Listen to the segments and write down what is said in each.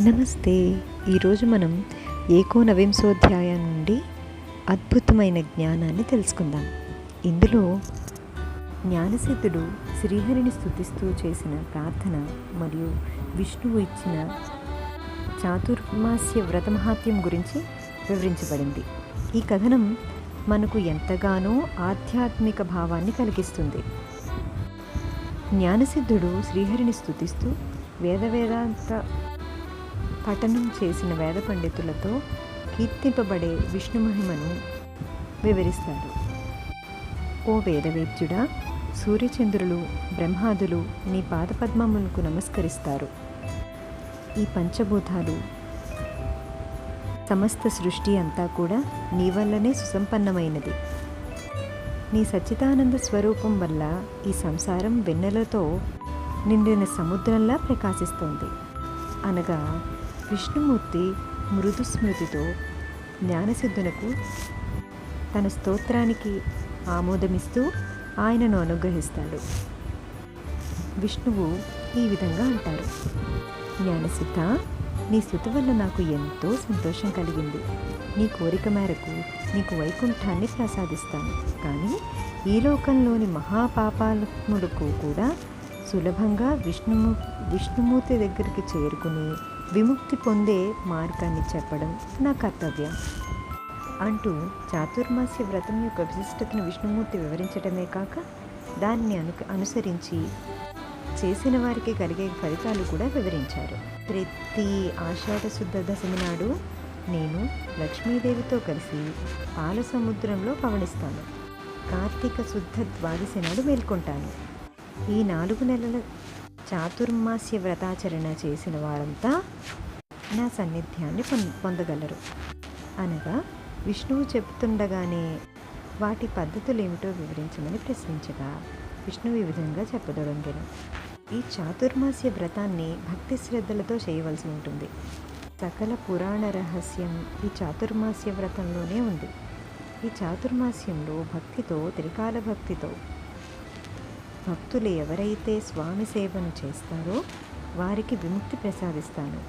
నమస్తే. ఈరోజు మనం ఏకోనవింశోధ్యాయం నుండి అద్భుతమైన జ్ఞానాన్ని తెలుసుకుందాం. ఇందులో జ్ఞానసిద్ధుడు శ్రీహరిని స్థుతిస్తూ చేసిన ప్రార్థన మరియు విష్ణువు ఇచ్చిన చాతుర్మాస్య వ్రతమహాత్యం గురించి వివరించబడింది. ఈ కథనం మనకు ఎంతగానో ఆధ్యాత్మిక భావాన్ని కలిగిస్తుంది. జ్ఞానసిద్ధుడు శ్రీహరిని స్థుతిస్తూ వేద వేదాంత పఠనం చేసిన వేద పండితులతో కీర్తింపబడే విష్ణు మహిమను వివరిస్తాడు ఓ వేదవేద్యుడా సూర్యచంద్రులు బ్రహ్మాదులు నీ పాదపద్మములకు నమస్కరిస్తారు. ఈ పంచభూతాలు సమస్త సృష్టి అంతా కూడా నీ వల్లనే సుసంపన్నమైనది. నీ సచ్చిదానంద స్వరూపం వల్ల ఈ సంసారం వెన్నెలతో నిండిన సముద్రంలా ప్రకాశిస్తోంది. అనగా విష్ణుమూర్తి మృదు స్మృతితో జ్ఞానసిద్ధునకు తన స్తోత్రానికి ఆమోదమిస్తూ ఆయనను అనుగ్రహిస్తాడు. విష్ణువు ఈ విధంగా అంటారు. జ్ఞానసిద్ధ నీ స్థుతి వల్ల నాకు ఎంతో సంతోషం కలిగింది. నీ కోరిక మేరకు నీకు వైకుంఠాన్ని ప్రసాదిస్తాను. కానీ ఈ లోకంలోని మహాపాపాత్ములకు కూడా సులభంగా విష్ణుము విష్ణుమూర్తి దగ్గరికి చేరుకుని విముక్తి పొందే మార్గాన్ని చెప్పడం నా కర్తవ్యం. అంటూ చాతుర్మాస్య వ్రతం యొక్క విశిష్టతను విష్ణుమూర్తి వివరించడమే కాక దాన్ని అను అనుసరించి చేసిన వారికి కలిగే ఫలితాలు కూడా వివరించారు. ప్రతి ఆషాఢ శుద్ధ దశమి నాడు నేను లక్ష్మీదేవితో కలిసి పాల సముద్రంలో పవనిస్తాను. కార్తీక శుద్ధ ద్వాదశి నాడు మేల్కొంటాను. ఈ నాలుగు నెలల చాతుర్మాస్య వ్రతాచరణ చేసిన వారంతా నా సన్నిధ్యాన్ని పొం పొందగలరు. అనగా విష్ణువు చెప్తుండగానే వాటి పద్ధతులు ఏమిటో వివరించమని ప్రశ్నించగా విష్ణువు ఈ విధంగా చెప్పదొడంగెను ఈ చాతుర్మాస్య వ్రతాన్ని భక్తి శ్రద్ధలతో చేయవలసి ఉంటుంది. సకల పురాణ రహస్యం ఈ చాతుర్మాస్య వ్రతంలోనే ఉంది. ఈ చాతుర్మాస్యంలో భక్తితో త్రికాల భక్తితో భక్తులు ఎవరైతే స్వామి సేవను చేస్తారో వారికి విముక్తి ప్రసాదిస్తాను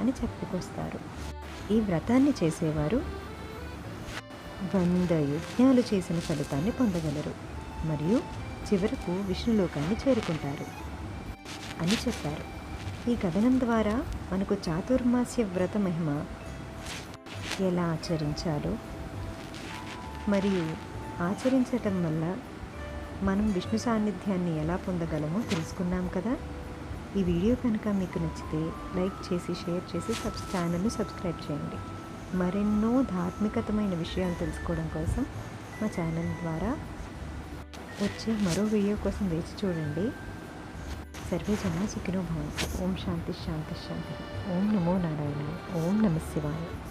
అని చెప్పుకొస్తారు. ఈ వ్రతాన్ని చేసేవారు వంద యజ్ఞాలు చేసిన ఫలితాన్ని పొందగలరు మరియు చివరకు విష్ణులోకాన్ని చేరుకుంటారు అని చెప్పారు. ఈ కథనం ద్వారా మనకు చాతుర్మాస్య వ్రత మహిమ ఎలా ఆచరించాలో మరియు ఆచరించటం వల్ల మనం విష్ణు సాన్నిధ్యాన్ని ఎలా పొందగలమో తెలుసుకున్నాం కదా? ఈ వీడియో కనుక మీకు నచ్చితే లైక్ చేసి షేర్ చేసి సబ్ ఛానల్ని సబ్స్క్రైబ్ చేయండి. మరెన్నో ధార్మికతమైన విషయాలు తెలుసుకోవడం కోసం మా ఛానల్ ద్వారా వచ్చే మరో వీడియో కోసం వేచి చూడండి. సర్వే జనా సుఖినో భవంతు. ఓం శాంతి శాంతి శాంతి. ఓం నమో నారాయణ ఓం నమ శివాయ.